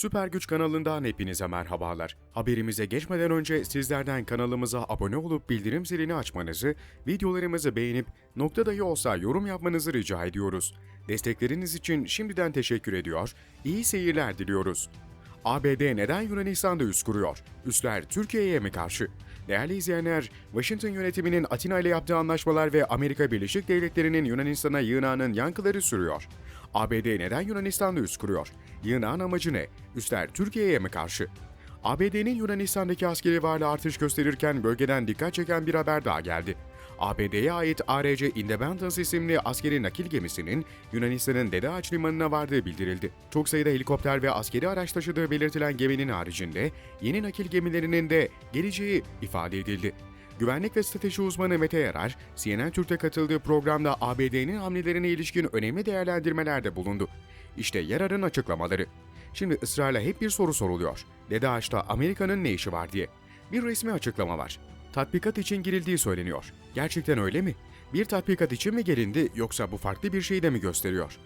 Süper Güç kanalından hepinize merhabalar. Haberimize geçmeden önce sizlerden kanalımıza abone olup bildirim zilini açmanızı, videolarımızı beğenip nokta dahi olsa yorum yapmanızı rica ediyoruz. Destekleriniz için şimdiden teşekkür ediyor, iyi seyirler diliyoruz. ABD neden Yunanistan'da üs kuruyor? Üsler Türkiye'ye mi karşı? Değerli izleyenler, Washington yönetiminin Atina ile yaptığı anlaşmalar ve Amerika Birleşik Devletleri'nin Yunanistan'a yığınağının yankıları sürüyor. ABD neden Yunanistan'da üs kuruyor? Yığınağın amacı ne? Üsler Türkiye'ye mi karşı? ABD'nin Yunanistan'daki askeri varlığı artış gösterirken bölgeden dikkat çeken bir haber daha geldi. ABD'ye ait ARC Independence isimli askeri nakil gemisinin Yunanistan'ın Dede Ağaç Limanı'na vardığı bildirildi. Çok sayıda helikopter ve askeri araç taşıdığı belirtilen geminin haricinde yeni nakil gemilerinin de geleceği ifade edildi. Güvenlik ve strateji uzmanı Mete Yarar, CNN Türk'te katıldığı programda ABD'nin hamlelerine ilişkin önemli değerlendirmelerde bulundu. İşte Yarar'ın açıklamaları. Şimdi ısrarla hep bir soru soruluyor. Dede Ağaç'ta Amerika'nın ne işi var diye. Bir resmi açıklama var. Tatbikat için girildiği söyleniyor. Gerçekten öyle mi? Bir tatbikat için mi gelindi yoksa bu farklı bir şey de mi gösteriyor?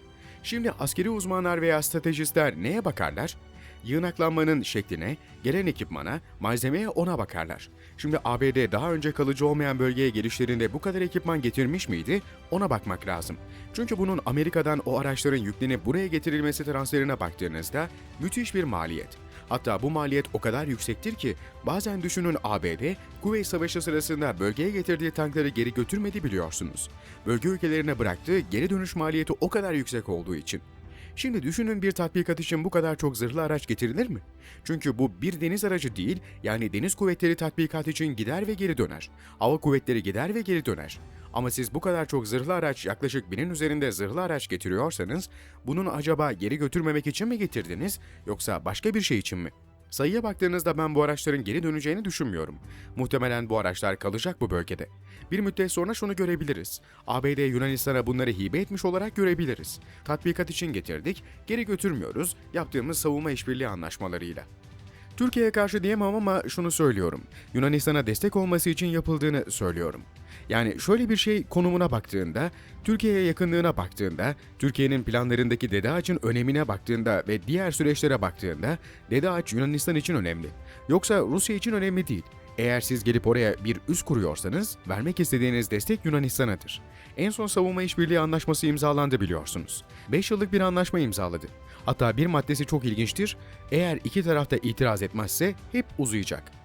Şimdi askeri uzmanlar veya stratejistler neye bakarlar? Yığınaklanmanın şekline, gelen ekipmana, malzemeye ona bakarlar. Şimdi ABD daha önce kalıcı olmayan bölgeye gelişlerinde bu kadar ekipman getirmiş miydi? Ona bakmak lazım. Çünkü bunun Amerika'dan o araçların yüklenip buraya getirilmesi transferine baktığınızda müthiş bir maliyet. Hatta bu maliyet o kadar yüksektir ki bazen düşünün ABD, Kuveyt Savaşı sırasında bölgeye getirdiği tankları geri götürmedi biliyorsunuz. Bölge ülkelerine bıraktığı geri dönüş maliyeti o kadar yüksek olduğu için. Şimdi düşünün bir tatbikat için bu kadar çok zırhlı araç getirilir mi? Çünkü bu bir deniz aracı değil, yani deniz kuvvetleri tatbikat için gider ve geri döner. Hava kuvvetleri gider ve geri döner. Ama siz bu kadar çok zırhlı araç, yaklaşık binin üzerinde zırhlı araç getiriyorsanız, bunun acaba geri götürmemek için mi getirdiniz, yoksa başka bir şey için mi? Sayıya baktığınızda ben bu araçların geri döneceğini düşünmüyorum. Muhtemelen bu araçlar kalacak bu bölgede. Bir müddet sonra şunu görebiliriz. ABD Yunanistan'a bunları hibe etmiş olarak görebiliriz. Tatbikat için getirdik, geri götürmüyoruz yaptığımız savunma işbirliği anlaşmalarıyla. Türkiye'ye karşı diyemem ama şunu söylüyorum. Yunanistan'a destek olması için yapıldığını söylüyorum. Yani şöyle bir şey konumuna baktığında, Türkiye'ye yakınlığına baktığında, Türkiye'nin planlarındaki Dede Ağaç'ın önemine baktığında ve diğer süreçlere baktığında Dede Ağaç Yunanistan için önemli. Yoksa Rusya için önemli değil. Eğer siz gelip oraya bir üs kuruyorsanız, vermek istediğiniz destek Yunanistan'adır. En son savunma işbirliği anlaşması imzalandı biliyorsunuz. 5 yıllık bir anlaşma imzaladı. Hatta bir maddesi çok ilginçtir. Eğer iki taraf da itiraz etmezse hep uzayacak.